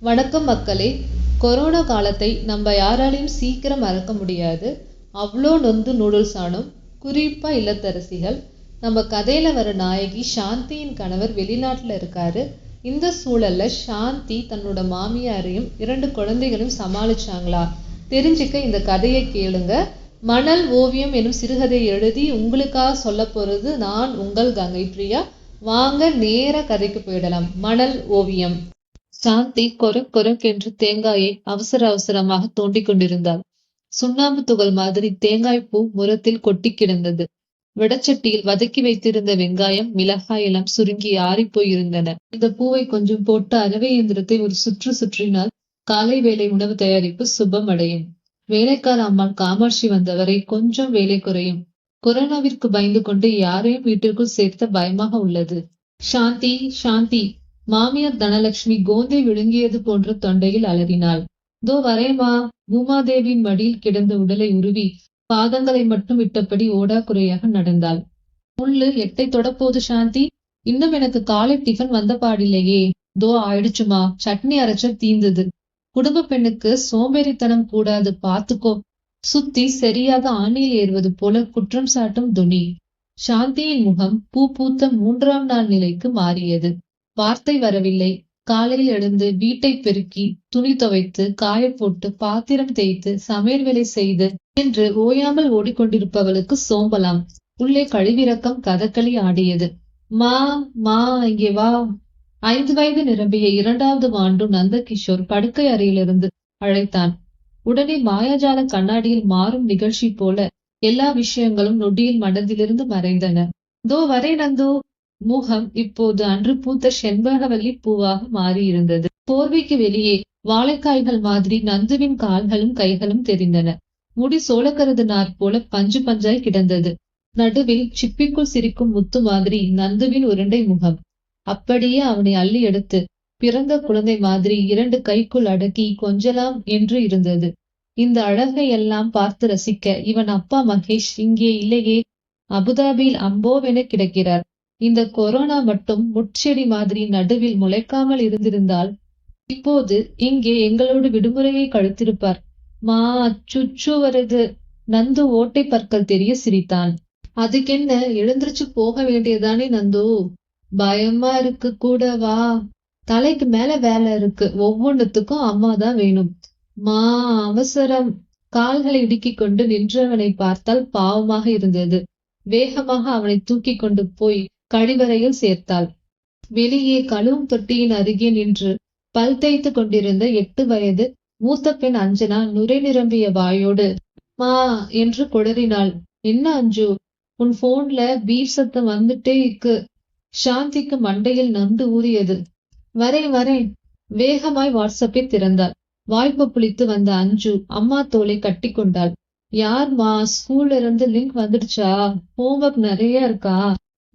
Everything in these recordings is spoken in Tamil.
வணக்கம் மக்களே. கொரோனா காலத்தை நம்ம யாராலையும் சீக்கிரம் மறக்க முடியாது. அவ்வளோ நொந்து நூடுல்ஸ் ஆனும் குறிப்பாக இல்லத்தரசிகள். நம்ம கதையில் வர நாயகி சாந்தியின் கணவர் வெளிநாட்டில் இருக்காரு. இந்த சூழல்ல சாந்தி தன்னோட மாமியாரையும் இரண்டு குழந்தைகளையும் சமாளிச்சாங்களா? தெரிஞ்சுக்க இந்த கதையை கேளுங்க. மணல் ஓவியம் எனும் சிறுகதை எழுதி உங்களுக்காக சொல்ல போகிறது நான் உங்கள் கங்கை பிரியா வாங்க நேர கதைக்கு போயிடலாம். மணல் ஓவியம். சாந்தி கொரக் கொரக்கென்று தேங்காயை அவசர அவசரமாக தோண்டிக் கொண்டிருந்தாள். சுண்ணாம்பு துகள் மாதிரி தேங்காய் பூ முரத்தில் கொட்டி கிடந்தது. வடச்சட்டியில் வதக்கி வைத்திருந்த வெங்காயம் மிளகாய் எல்லாம் சுருங்கி ஆறிப்போயிருந்தன இந்த பூவை கொஞ்சம் போட்டு அரவை இயந்திரத்தை ஒரு சுற்று சுற்றினால் காலை வேலை உணவு தயாரிப்பு சுபம் அடையும் வேலைக்கார அம்மாள் காமாட்சி வந்தவரை கொஞ்சம் வேலை குறையும். கொரோனாவிற்கு பயந்து கொண்டு யாரையும் வீட்டிற்குள் சேர்த்த பயமாக உள்ளது. சாந்தி சாந்தி மாமியார் தனலட்சுமி கோந்தை விழுங்கியது போன்ற தொண்டையில் அலறினாள். தோ வரேமா பூமாதேவியின் மடியில் கிடந்த உடலை உருவி பாதங்களை மட்டும் விட்டபடி ஓடாக்குறையாக நடந்தாள். முள்ளு எட்டை தொடப்போது சாந்தி. இன்னும் எனக்கு காலை டிஃபன் வந்த பாடில்லையே. தோ ஆயிடுச்சுமா. சட்னி அரைச்ச தீந்தது. குடும்ப பெண்ணுக்கு சோம்பேறித்தனம் கூடாது பாத்துக்கோ. சுத்தி சரியாக ஆணியில் ஏறுவது போல குற்றம் சாட்டும் துணி. சாந்தியின் முகம் பூ பூத்த மூன்றாம் நாள் நிலைக்கு மாறியது. வார்த்தை வரவில்லை. காலையில் எழுந்து வீட்டை பெருக்கி துணி துவைத்து காய போட்டு பாத்திரம் தேய்த்து சமையல் வேலை செய்து என்று ஓயாமல் ஓடிக்கொண்டிருப்பவளுக்கு சோம்பலாம். உள்ளே கழிவிறக்கம் கதகளி ஆடியது. மா மா இங்கே வா. ஐந்து வயது நிரம்பிய இரண்டாவது ஆண்டு நந்தகிஷோர் படுக்கை அறையிலிருந்து அழைத்தான். உடனே மாயாஜால கண்ணாடியில் மாறும் நிகழ்ச்சி போல எல்லா விஷயங்களும் நொடியில் மனதிலிருந்து மறைந்தன. தோ வரே நந்து. முகம் இப்போது அன்று பூத்த செண்பகவல்லி பூவாக மாறியிருந்தது. போர்வைக்கு வெளியே வாழைக்காய்கள் மாதிரி நந்துவின் கால்களும் கைகளும் தெரிந்தன. முடி சோழக்கரது நார் போல பஞ்சு பஞ்சாய் கிடந்தது. நடுவில் சிப்பிக்குள் சிரிக்கும் முத்து மாதிரி நந்துவின் உருண்டை முகம். அப்படியே அவனை அள்ளி எடுத்து பிறந்த குழந்தை மாதிரி இரண்டு கைக்குள் அடக்கி கொஞ்சலாம் என்று இருந்தது. இந்த அழகை எல்லாம் பார்த்து ரசிக்க இவன் அப்பா மகேஷ் இங்கே இல்லையே. அபுதாபியில் அம்போவென கிடக்கிறார். இந்த கொரோனா மட்டும் முட்செடி மாதிரி நடுவில் முளைக்காமல் இருந்திருந்தால் இப்போது இங்கே எங்களோடு விடுமுறையை கழித்திருப்பார். மா சுச்சு வருது. நந்து ஓட்டை பற்கள் தெரிய சிரித்தான். அதுக்கென்ன எழுந்திருச்சு போக வேண்டியதானே நந்து? பயமா இருக்கு கூட வா. தலைக்கு மேல வேலை இருக்கு. ஒவ்வொன்றுத்துக்கும் அம்மா தான் வேணும். மா அவசரம். கால்களை இடுக்கிக் கொண்டு நின்றவனை பார்த்தால் பாவமாக இருந்தது. வேகமாக அவனை தூக்கி கொண்டு போய் கழிவறையில் சேர்த்தாள். வெளியே கழுவும் தொட்டியின் அருகே நின்று பல் தேய்த்து கொண்டிருந்த எட்டு வயது மூத்த பெண் அஞ்சனா நுரை நிரம்பிய வாயோடு மா என்று குடறினாள் என்ன அஞ்சு? உன் போன்ல பீப் சத்தம் வந்துட்டே இருக்கு. சாந்திக்கு மண்டையில் நந்து ஊறியது. வரேன் வரேன். வேகமாய் வாட்ஸ்அப்பை திறந்தாள். வாய்ப்பு புளித்து வந்த அஞ்சு அம்மா தோலை கட்டி கொண்டாள். யார்மா ஸ்கூல்ல இருந்து லிங்க் வந்துடுச்சா? ஹோம்ஒர்க் நிறைய இருக்கா?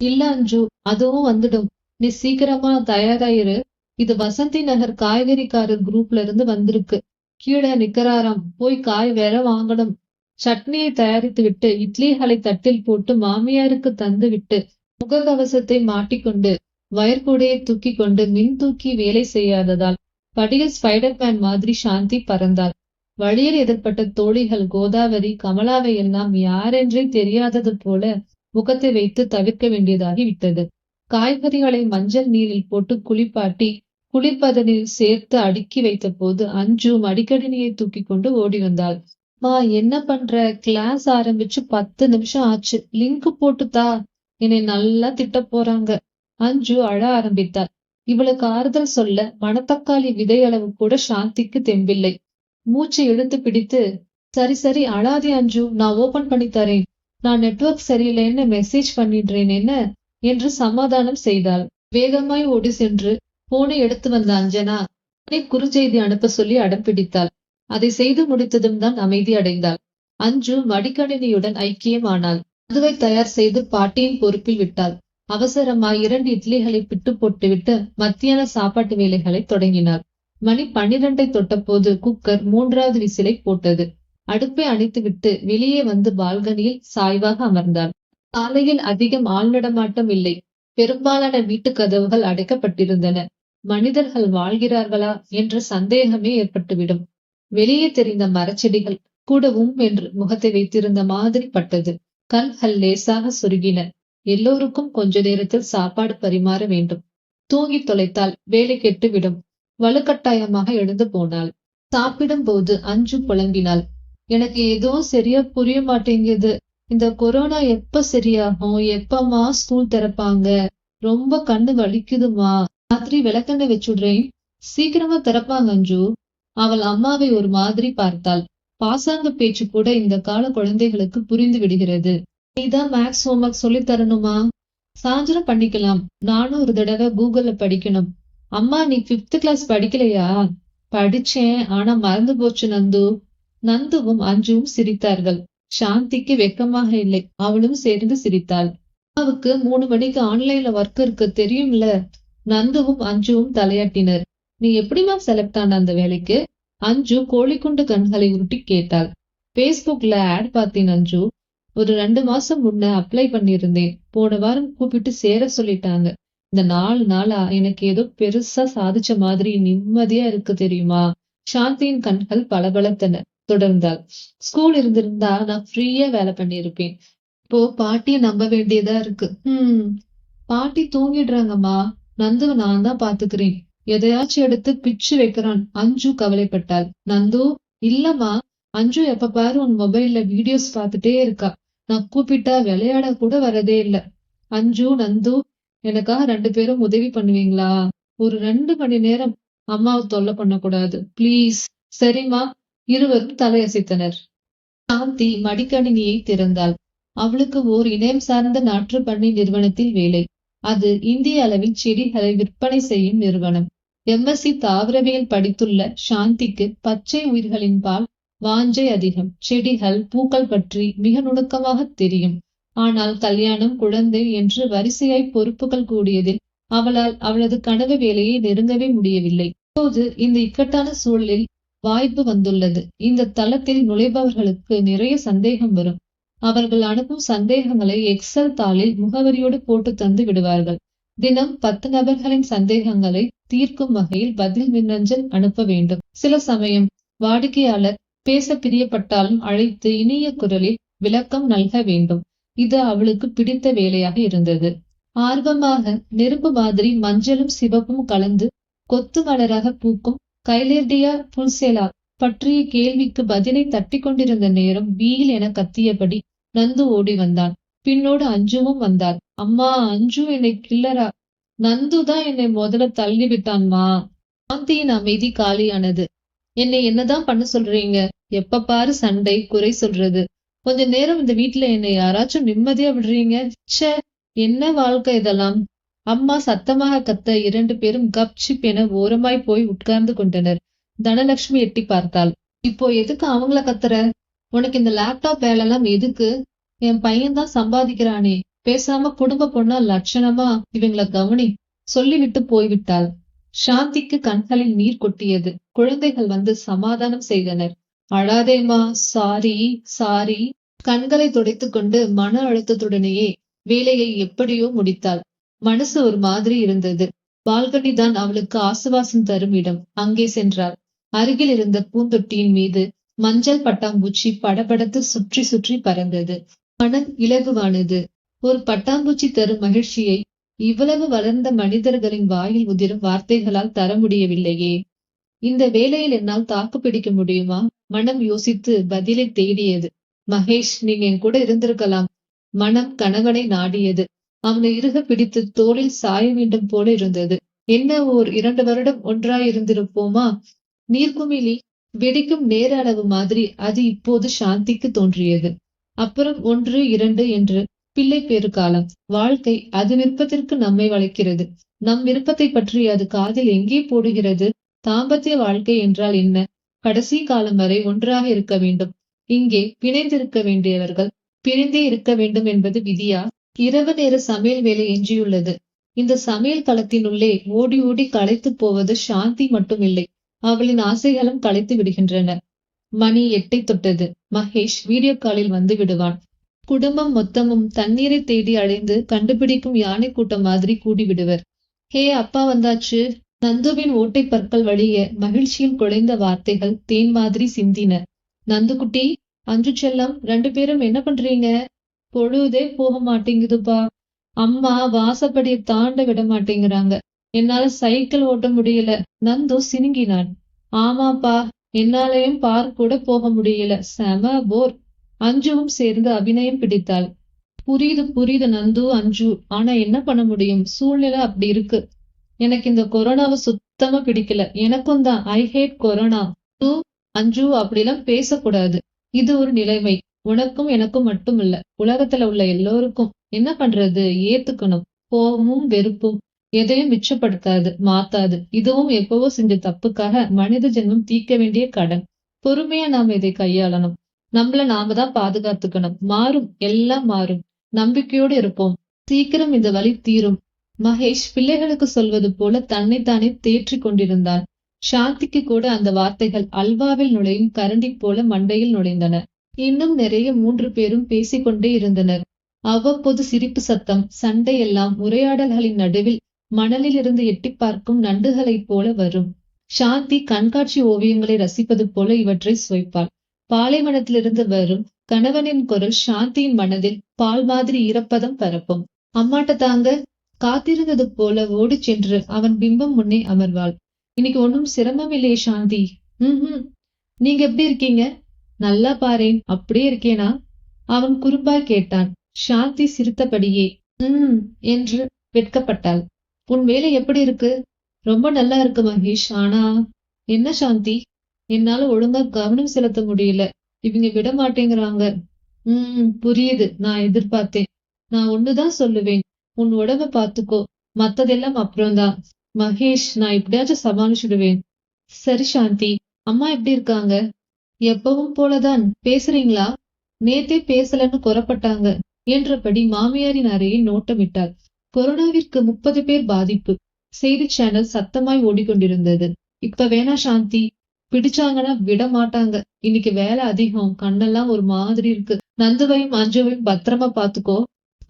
இல்ல அஞ்சு அதுவும் வந்துடும். நீ சீக்கிரமா தயாராயிரு. இது வசந்தி நகர் காய்கறிக்காரர் குரூப்ல இருந்து வந்திருக்கு. கீழே நிக்கிறாராம். போய் காய் வேற வாங்கணும். சட்னியை தயாரித்து விட்டு இட்லிகளை தட்டில் போட்டு மாமியாருக்கு தந்து விட்டு முகக்கவசத்தை மாட்டிக்கொண்டு வயர்கூடையை தூக்கி கொண்டு மின் தூக்கி வேலை செய்யாததால் படியில் ஸ்பைடர்மேன் மாதிரி சாந்தி பறந்தாள் வழியில் எதிர்பட்ட தோழிகள் கோதாவரி கமலாவை எல்லாம் யாரென்றே தெரியாதது போல முகத்தை வைத்து தவிர்க்க வேண்டியதாகி விட்டது காய்கறிகளை மஞ்சள் நீரில் போட்டு குளிப்பாட்டி குளிர்பதனில் சேர்த்து அடுக்கி வைத்த போது அஞ்சு மடிக்கடினியை தூக்கி கொண்டு ஓடி வந்தாள். மா என்ன பண்ற? கிளாஸ் ஆரம்பிச்சு பத்து நிமிஷம் ஆச்சு. லிங்க் போட்டுதா என்னை நல்லா திட்ட போறாங்க. அஞ்சு அழ ஆரம்பித்தாள். இவளுக்கு ஆறுதல் சொல்ல மணத்தக்காளி விதை அளவு கூட சாந்திக்கு தெம்பில்லை. மூச்சு எழுந்து பிடித்து சரி சரி அழாதே அஞ்சு. நான் ஓபன் பண்ணி தரேன். நான் நெட்வொர்க் சரியில்லைன்னு மெசேஜ் பண்ணிடுறேன் என்ன என்று சமாதானம் செய்தாள். வேகமாய் ஓடி சென்று போனை எடுத்து வந்த அஞ்சனா குறுஞ்செய்தி அனுப்ப சொல்லி அடம்பிடித்தாள் அதை செய்து முடித்ததும் தான் அமைதி அடைந்தாள். அஞ்சு மடிக்கணினியுடன் ஐக்கியமானாள். அதுவை தயார் செய்து பாட்டியின் பொறுப்பில் விட்டாள். அவசரமாய் இரண்டு இட்லிகளை பிட்டு போட்டுவிட்டு மத்தியான சாப்பாட்டு வேலைகளை தொடங்கினார் மணி பன்னிரண்டை தொட்டபோது குக்கர் மூன்றாவது விசிலை போட்டது. அடுப்பை அணைத்துவிட்டு வெளியே வந்து பால்கனியில் சாய்வாக அமர்ந்தார் காலையில் அதிகம் ஆள் நடமாட்டம் இல்லை. பெரும்பாலான வீட்டு கதவுகள் அடைக்கப்பட்டிருந்தன. மனிதர்கள் வாழ்கிறார்களா என்ற சந்தேகமே ஏற்பட்டுவிடும். வெளியே தெரிந்த மரச்செடிகள் கூடவும் என்று முகத்தை வைத்திருந்த மாதிரி பட்டது. கண்கள் லேசாக சுருகின. எல்லோருக்கும் கொஞ்ச நேரத்தில் சாப்பாடு பரிமாற வேண்டும். தூங்கி தொலைத்தால் வேலை கெட்டுவிடும். வலுக்கட்டாயமாக எழுந்து போனாள். சாப்பிடும் போது அஞ்சு புலம்பினாள். எனக்கு எதுவும் சரியா புரிய மாட்டேங்குது. இந்த கொரோனா எப்ப சரியாகும்? எப்பமா ஸ்கூல் திறப்பாங்க? ரொம்ப கண்ணு வலிக்குதுமா ராத்திரி விளக்கெண்ணெய் வச்சுடுறேன். சீக்கிரமா திறப்பாங்க அஞ்சு. அவள் அம்மாவை ஒரு மாதிரி பார்த்தாள். பாசாங்க பேச்சு கூட இந்த கால குழந்தைகளுக்கு புரிந்து விடுகிறது. நீதான் மேக்ஸ் ஹோம்ஒர்க் சொல்லி தரணுமா? சாயந்தரம் பண்ணிக்கலாம். நானும் ஒரு தடவை கூகுள்ல படிக்கணும். அம்மா நீ பிப்த் கிளாஸ் படிக்கலையா? படிச்சேன் ஆனா மறந்து போச்சு நந்து. நந்துவும் அஞ்சுவும் சிரித்தார்கள். சாந்திக்கு வெக்கமாக இல்லை. அவளும் சேர்ந்து சிரித்தாள். அம்மாவுக்கு மூணு மணிக்கு ஆன்லைன்ல ஒர்க் இருக்கு தெரியும்ல? நந்துவும் அஞ்சுவும் தலையாட்டினர். நீ எப்படிமா செலக்ட் ஆன அந்த வேலைக்கு? அஞ்சு கோழிக்குண்டு கண்களை உருட்டி கேட்டாள். பேஸ்புக்ல ஆட் பார்த்தேன் அஞ்சு. ஒரு ரெண்டு மாசம் முன்ன அப்ளை பண்ணியிருந்தேன். போன வாரம் கூப்பிட்டு சேர சொல்லிட்டாங்க. இந்த நாலு நாளா எனக்கு ஏதோ பெருசா சாதிச்ச மாதிரி நிம்மதியா இருக்கு தெரியுமா? சாந்தியின் கண்கள் பளபளத்தன. தொடர்ந்தாள் ஸ்கூல் இருந்திருந்தா நான் ஃப்ரீயா வேலை பண்ணியிருப்பேன். இப்போ பாட்டிய நம்ப வேண்டியதா இருக்கு. ஹம். பாட்டி தூங்கிடுறாங்கம்மா. நந்துவ நான் தான் பாத்துக்கிறேன். எதையாச்சும் எடுத்து பிச்சு வைக்கிறான். அஞ்சு கவலைப்பட்டாள். நந்து இல்லம்மா. அஞ்சு எப்ப பாரு உன் மொபைல்ல வீடியோஸ் பார்த்துட்டே இருக்கா. நான் கூப்பிட்டா விளையாட கூட வரதே இல்ல. அஞ்சு நந்து எனக்காக ரெண்டு பேரும் உதவி பண்ணுவீங்களா? ஒரு ரெண்டு மணி நேரம் அம்மாவை தொல்லை பண்ணக்கூடாது. ப்ளீஸ் சரிம்மா. இருவரும் தலையசைத்தனர். சாந்தி மடிக்கணினியை திறந்தாள். அவளுக்கு ஓர் இணையம் சார்ந்த நாற்று பண்ணை நிறுவனத்தில் வேலை. அது இந்திய அளவில் செடிகளை விற்பனை செய்யும் நிறுவனம். எம்எஸ்சி தாவரவியல் படித்துள்ள சாந்திக்கு பச்சை உயிர்களின் பால் வாஞ்சை அதிகம். செடிகள் பூக்கள் பற்றி மிக நுணுக்கமாக தெரியும். ஆனால் கல்யாணம் குழந்தை என்று வரிசையாய் பொறுப்புகள் கூடியதில் அவளால் அவளது கனவு வேலையை நெருங்கவே முடியவில்லை. இப்போது இந்த இக்கட்டான சூழலில் வாய்ப்பு வந்துள்ளது. இந்த தளத்தில் நுழைபவர்களுக்கு நிறைய சந்தேகம் வரும். அவர்கள் அனுப்பும் சந்தேகங்களை எக்ஸல் தாளில் முகவரியோடு போட்டு தந்து விடுவார்கள். தினம் பத்து நபர்களின் சந்தேகங்களை தீர்க்கும் வகையில் பதில் மின்னஞ்சல் அனுப்ப வேண்டும். சில சமயம் வாடிக்கையாளர் பேச பிரியப்பட்டாலும் அழைத்து இனிய குரலில் விளக்கம் நல்க வேண்டும். இது அவளுக்கு பிடித்த வேலையாக இருந்தது. ஆர்வமாக நெருப்பு மாதிரி மஞ்சளும் சிவப்பும் கலந்து கொத்து மலராக பூக்கும் கைலேர்டியா புல்சேலா பற்றிய கேள்விக்கு பதிலை தட்டி கொண்டிருந்த நேரம் வீல் என கத்தியபடி நந்து ஓடி வந்தான். பின்னோடு அஞ்சுவும் வந்தாள். அம்மா அஞ்சு என்னை கில்லரா? நந்துதான் என்னை முதல்ல தள்ளி விட்டான்மா சாந்தியின் அமைதி காலியானது. என்னை என்னதான் பண்ண சொல்றீங்க? எப்ப பாரு சண்டை குறை சொல்றது. கொஞ்ச நேரம் இந்த வீட்டுல என்னை யாராச்சும் நிம்மதியா விடுறீங்க? ச்சே என்ன வாழ்க்கை இதெல்லாம்? அம்மா சத்தமாக கத்த இரண்டு பேரும் கப்சிப் என ஓரமாய் போய் உட்கார்ந்து கொண்டனர். தனலட்சுமி எட்டி பார்த்தாள். இப்போ எதுக்கு அவங்கள கத்துற? உனக்கு இந்த லேப்டாப் வேலைலாம் எதுக்கு? என் பையன் தான் சம்பாதிக்கிறானே. பேசாம குடும்ப பொண்ணா லட்சணமா? இவங்களை கவனி. சொல்லிவிட்டு போய்விட்டாள். சாந்திக்கு கண்களில் நீர் கொட்டியது. குழந்தைகள் வந்து சமாதானம் செய்தனர். அழாதேமா சாரி சாரி. கண்களை துடைத்துக் கொண்டு மன அழுத்தத்துடனேயே வேலையை எப்படியோ முடித்தாள். மனசு ஒரு மாதிரி இருந்தது. பால்கனி தான் அவளுக்கு ஆசுவாசம் தரும் இடம். அங்கே சென்றாள். அருகில் இருந்த பூந்தொட்டியின் மீது மஞ்சள் பட்டாம்பூச்சி படபடத்து சுற்றி சுற்றி பறந்தது. மனம் இலகுவானது. ஒரு பட்டாம்பூச்சி தரும் மகிழ்ச்சியை இவ்வளவு வளர்ந்த மனிதர்களின் வாயில் உதிரும் வார்த்தைகளால் தர முடியவில்லையே. இந்த வேலையில் என்னால் தாக்கு பிடிக்க முடியுமா? மனம் யோசித்து பதிலை தேடியது. மகேஷ் நீங்க என் கூட இருந்திருக்கலாம். மனம் கணவனை நாடியது. அவனை இறுக பிடித்து தோளில் சாய வேண்டும் போல இருந்தது. என்ன ஓர் இரண்டு வருடம் ஒன்றாய் இருந்திருப்போமா நீர்க்குமிழி வெடிக்கும் நேர அளவு மாதிரி அது இப்போது சாந்திக்கு தோன்றியது. அப்புறம் ஒன்று இரண்டு என்று பிள்ளை பேறு காலம். வாழ்க்கை அது விருப்பத்திற்கு நம்மை வளைக்கிறது. நம் விருப்பத்தை பற்றி அது காதில் எங்கே போடுகிறது? தாம்பத்திய வாழ்க்கை என்றால் என்ன? கடைசி காலம் வரை ஒன்றாக இருக்க வேண்டும். இங்கே பிணைந்திருக்க வேண்டியவர்கள் பிரிந்தே இருக்க வேண்டும் என்பது விதியா? இரவு நேர சமையல் வேலை எஞ்சியுள்ளது. இந்த சமையல் களத்தினுள்ளே ஓடி ஓடி களைத்து போவது சாந்தி மட்டும் இல்லை அவளின் ஆசைகளும் களைத்து விடுகின்றன. மணி எட்டை தொட்டது. மகேஷ் வீடியோ காலில் வந்து விடுவான். குடும்பம் மொத்தமும் தண்ணீரை தேடி அடைந்து கண்டுபிடிக்கும் யானை கூட்டம் மாதிரி கூடி விடுவர். ஹே அப்பா வந்தாச்சு. நந்துவின் ஓட்டை பற்கள் வழிய மகிழ்ச்சியில் குழைந்த வார்த்தைகள் தேன் மாதிரி சிந்தின. நந்துக்குட்டி அஞ்சு செல்லம் ரெண்டு பேரும் என்ன பண்றீங்க? பொழுதே போக மாட்டேங்குதுப்பா. அம்மா வாசப்படியை தாண்ட விட மாட்டேங்கிறாங்க. என்னால சைக்கிள் ஓட்ட முடியல. நந்து சினுங்கினான். ஆமாப்பா என்னாலையும் பார்க் கூட போக முடியல. செம போர். அஞ்சுவும் சேர்ந்து அபிநயம் பிடித்தாள். புரியுது புரியுது நந்து அஞ்சு. ஆனா என்ன பண்ண முடியும்? சூழ்நிலை அப்படி இருக்கு. எனக்கு இந்த கொரோனாவை சுத்தமா பிடிக்கல. எனக்கும் தான். ஐ ஹேட் கொரோனா. டூ அஞ்சு அப்படிலாம் பேசக்கூடாது. இது ஒரு நிலைமை. உனக்கும் எனக்கும் மட்டும் இல்ல உலகத்துல உள்ள எல்லோருக்கும் என்ன பண்றது? ஏத்துக்கணும். கோபமும் வெறுப்பும் எதையும் மிச்சப்படுத்தாது மாத்தாது. இதுவும் எப்பவோ செஞ்ச தப்புக்காக மனித ஜென்மம் தீர்க்க வேண்டிய கடன். பொறுமையா நாம இதை கையாளணும். நம்மள நாம தான் பாதுகாத்துக்கணும். மாறும். எல்லாம் மாறும். நம்பிக்கையோடு இருப்போம். சீக்கிரம் இந்த வழி தீரும். மகேஷ் பிள்ளைகளுக்கு சொல்வது போல தன்னைத்தானே தேற்றி கொண்டிருந்தான். சாந்திக்கு கூட அந்த வார்த்தைகள் அல்வாவில் நுழையும் கரண்டி போல மண்டையில் நுழைந்தன. இன்னும் நிறைய மூன்று பேரும் பேசிக்கொண்டே இருந்தனர். அவ்வப்போது சிரிப்பு சத்தம் சண்டை எல்லாம் உரையாடல்களின் நடுவில் மணலில் இருந்து எட்டி பார்க்கும் நண்டுகளைப் போல வரும். சாந்தி கண்காட்சி ஓவியங்களை ரசிப்பது போல இவற்றை சுவைப்பாள். பாலைவனத்திலிருந்து வரும் கணவனின் குரல் சாந்தியின் மனதில் பால் மாதிரி ஈரப்பதம் பரப்பும். அம்மாட்ட தாங்க காத்திருந்தது போல ஓடி சென்று அவன் பிம்பம் முன்னே அமர்வாள். இன்னைக்கு ஒன்னும் சிரமம் இல்லையே சாந்தி. ஹம் நீங்க எப்படி இருக்கீங்க? நல்லா பாரேன் அப்படியே இருக்கேனா? அவன் குறும்பாய் கேட்டான். சாந்தி சிரித்தபடியே உம் என்று வெட்கப்பட்டாள். உன் வேலை எப்படி இருக்கு? ரொம்ப நல்லா இருக்கு மகேஷ் ஆனா என்ன சாந்தி? என்னால ஒழுங்கா கவனம் செலுத்த முடியல. இவங்க விட மாட்டேங்கிறாங்க. உம் புரியுது நான் எதிர்பார்த்தேன். நான் ஒண்ணுதான் சொல்லுவேன். உன் உடம்ப பாத்துக்கோ மத்ததெல்லாம் அப்புறம்தான். மகேஷ் நான் எப்படியாச்சும் சமாளிச்சுடுவேன். சரி சாந்தி அம்மா எப்படி இருக்காங்க? எப்பவும் போலதான் பேசுறீங்களா? நேத்தே பேசலன்னு கொரப்பட்டாங்க என்றபடி மாமியாரின் அறையை நோட்டமிட்டார் கொரோனாவிற்கு முப்பது பேர் பாதிப்பு. செய்தி சேனல் சத்தமாய் ஓடிக்கொண்டிருந்தது. இப்ப வேணா சாந்தி பிடிச்சாங்கன்னா விட மாட்டாங்க. இன்னைக்கு வேலை அதிகம் கண்ணெல்லாம் ஒரு மாதிரி இருக்கு. நந்துவையும் அஞ்சுவையும் பத்திரமா பாத்துக்கோ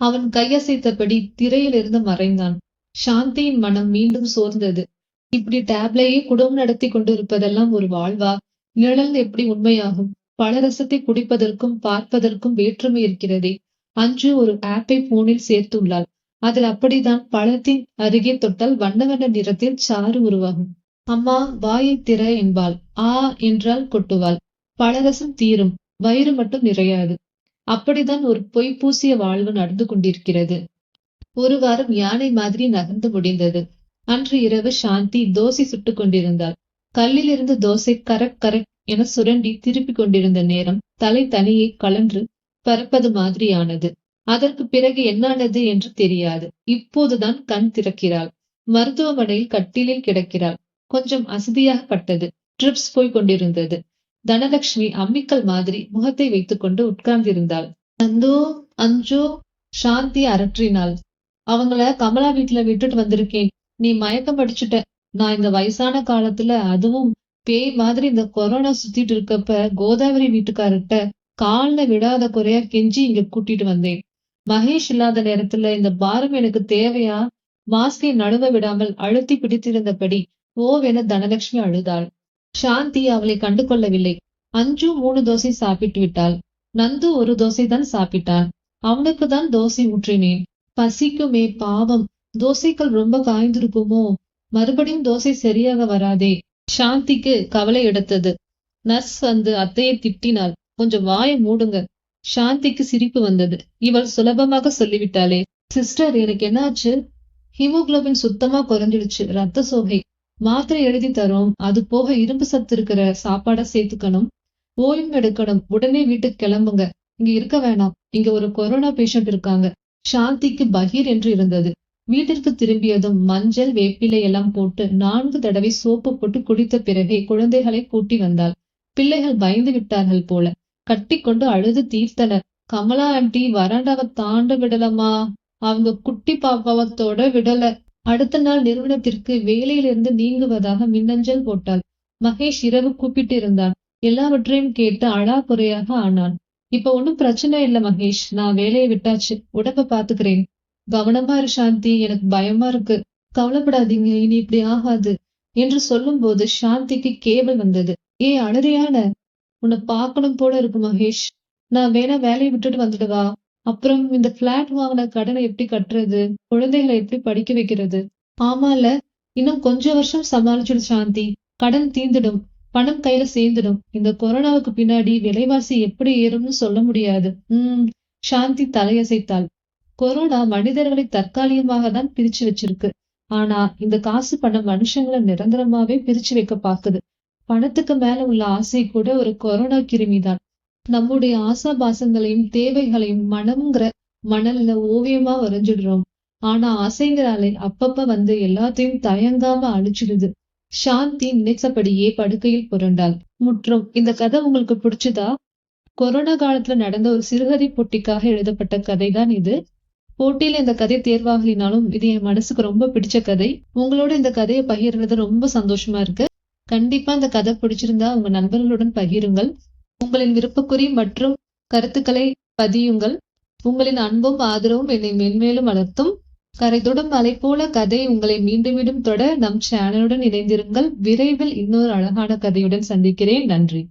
அவன் கையசைத்தபடி திரையிலிருந்து மறைந்தான். சாந்தியின் மனம் மீண்டும் சோர்ந்தது. இப்படி டேப்லேயே குடும்பம் நடத்தி கொண்டிருப்பதெல்லாம் ஒரு வாழ்வா? நிழல் எப்படி உண்மையாகும்? பல ரசத்தை குடிப்பதற்கும் பார்ப்பதற்கும் வேற்றுமை இருக்கிறதே. அஞ்சு ஒரு ஆப்பை போனில் சேர்த்துள்ளாள். அதில் அப்படிதான் பழத்தின் அருகே தொட்டால் வண்ண வண்ண நிறத்தில் சாறு உருவாகும். அம்மா வாயை திற என்பாள். ஆ என்றால் கொட்டுவாள். பழரசம் தீரும். வயிறு மட்டும் நிறையாது. அப்படிதான் ஒரு பொய் பூசிய வாழ்வு நடந்து கொண்டிருக்கிறது. ஒரு வாரம் யானை மாதிரி நகர்ந்து முடிந்தது. அன்று இரவு சாந்தி தோசை சுட்டுக் கொண்டிருந்தாள். கல்லிலிருந்து தோசை கரக் கரக் என சுரண்டி திருப்பி கொண்டிருந்த நேரம் தலை தனியே கலன்று பறப்பது மாதிரியானது. அதற்கு பிறகு என்னானது என்று தெரியாது. இப்போதுதான் கண் திறக்கிறாள். மருத்துவமனையில் கட்டிலில் கிடக்கிறாள். கொஞ்சம் அசதியாகப்பட்டது ட்ரிப்ஸ் போய் கொண்டிருந்தது. தனலட்சுமி அம்மிக்கல் மாதிரி முகத்தை வைத்துக்கொண்டு உட்கார்ந்திருந்தாள். நந்தோ அஞ்சோ சாந்தி அரற்றினாள். அவங்கள கமலா வீட்டுல விட்டுட்டு வந்திருக்கேன். நீ மயக்கம் படிச்சுட்ட நான் இந்த வயசான காலத்துல அதுவும் பேய் மாதிரி இந்த கொரோனா சுத்திட்டு இருக்கப்ப கோதாவரி வீட்டுக்காரர்கிட்ட கால்ல விடாத குறையா கெஞ்சி இங்க கூட்டிட்டு வந்தேன். மகேஷ் இல்லாத நேரத்துல இந்த பாரம் எனக்கு தேவையா? மாஸ்கை நழுவ விடாமல் அழுத்தி பிடித்திருந்தபடி ஓவென தனலட்சுமி அழுதாள். சாந்தி அவளை கண்டு கொள்ளவில்லை அஞ்சு மூணு தோசை சாப்பிட்டு விட்டாள். நந்து ஒரு தோசை தான் சாப்பிட்டான் அவனுக்கு தான் தோசை ஊற்றினேன். பசிக்குமே பாவம். தோசைகள் ரொம்ப காய்ந்திருக்குமோ? மறுபடியும் தோசை சரியாக வராதே. சாந்திக்கு கவலை எடுத்தது. நர்ஸ் வந்து அத்தையை திட்டினாள். கொஞ்சம் வாயை மூடுங்க. சாந்திக்கு சிரிப்பு வந்தது. இவள் சுலபமாக சொல்லிவிட்டாளே. சிஸ்டர் எனக்கு என்னாச்சு? ஹீமோகுளோபின் சுத்தமா குறைஞ்சிடுச்சு. ரத்த சோகை. மாத்திரை எழுதி தரோம். அது போக இரும்பு சத்து இருக்கிற சாப்பாட சேர்த்துக்கணும். ஓய்வு எடுக்கணும். உடனே வீட்டுக்கு கிளம்புங்க. இங்க இருக்க வேணாம். இங்க ஒரு கொரோனா பேஷண்ட் இருக்காங்க. சாந்திக்கு பகீர் என்று இருந்தது. வீட்டிற்கு திரும்பியதும் மஞ்சள் வேப்பிலை எல்லாம் போட்டு நான்கு தடவை சோப்பு போட்டு குடித்த பிறகே குழந்தைகளை கூட்டி வந்தாள். பிள்ளைகள் பயந்து விட்டார்கள் போல. கட்டி கொண்டு அழுது தீர்த்தனர். கமலா ஆண்டி வராண்டாவை தாண்ட விடலமா அவங்க குட்டி பாப்பாவத்தோட விடல. அடுத்த நாள் நிறுவனத்திற்கு வேலையிலிருந்து நீங்குவதாக மின்னஞ்சல் போட்டாள். மகேஷ் இரவு கூப்பிட்டு இருந்தான் எல்லாவற்றையும் கேட்டு அழா குறையாக ஆனான். இப்ப ஒண்ணும் பிரச்சனை இல்ல மகேஷ். நான் வேலையை விட்டாச்சு. உடம்ப பாத்துக்கிறேன் கவனமா இரு சாந்தி எனக்கு பயமா இருக்கு. கவலைப்படாதீங்க இனி இப்படி ஆகாது. என்று சொல்லும் போது சாந்திக்கு கேவல் வந்தது. ஏ அழறியான உன்னை பார்க்கணும் போல இருக்கு மகேஷ். நான் வேணா வேலையை விட்டுட்டு வந்துடுவா அப்புறம் இந்த பிளாட் வாங்கின கடனை எப்படி கட்டுறது? குழந்தைகளை எப்படி படிக்க வைக்கிறது? ஆமால இன்னும் கொஞ்ச வருஷம் சமாளிச்சுடு சாந்தி. கடன் தீந்துடும் பணம் கையில சேர்ந்துடும். இந்த கொரோனாவுக்கு பின்னாடி விலைவாசி எப்படி ஏறும்னு சொல்ல முடியாது. உம் சாந்தி தலையசைத்தாள். கொரோனா மனிதர்களை தற்காலிகமாக தான் பிரிச்சு வச்சிருக்கு. ஆனா இந்த காசு பணம் மனுஷங்களை நிரந்தரமாவே பிரிச்சு வைக்க பாக்குது பணத்துக்கு மேல உள்ள ஆசை கூட ஒரு கொரோனா கிருமிதான் நம்முடைய ஆசாபாசங்களையும் தேவைகளையும் மனம்ங்கிற மணல்ல ஓவியமா வரைஞ்சிடுறோம். ஆனா ஆசைங்கிற அப்பப்ப வந்து எல்லாத்தையும் தயங்காம அழிச்சிடுது. சாந்தி நினைச்சபடியே படுக்கையில் புரண்டாள். முற்றும் இந்த கதை உங்களுக்கு பிடிச்சதா? கொரோனா காலத்துல நடந்த ஒரு சிறுகதை போட்டிக்காக எழுதப்பட்ட கதைதான் இது. போட்டியில இந்த கதை தேர்வாகலினாலும் இது என் மனசுக்கு ரொம்ப பிடிச்ச கதை. உங்களோட இந்த கதையை பகிர்றது ரொம்ப சந்தோஷமா இருக்கு. கண்டிப்பா இந்த கதை பிடிச்சிருந்தா உங்க நண்பர்களுடன் பகிருங்கள். உங்களின் விருப்பக்குறி மற்றும் கருத்துக்களை பதியுங்கள். உங்களின் அன்பும் ஆதரவும் என்னை மென்மேலும் வளர்த்தும். கரை மலை அலை போல கதை உங்களை மீண்டும் மீண்டும் தொட நம் சேனலுடன் இணைந்திருங்கள். விரைவில் இன்னொரு அழகான கதையுடன் சந்திக்கிறேன். நன்றி.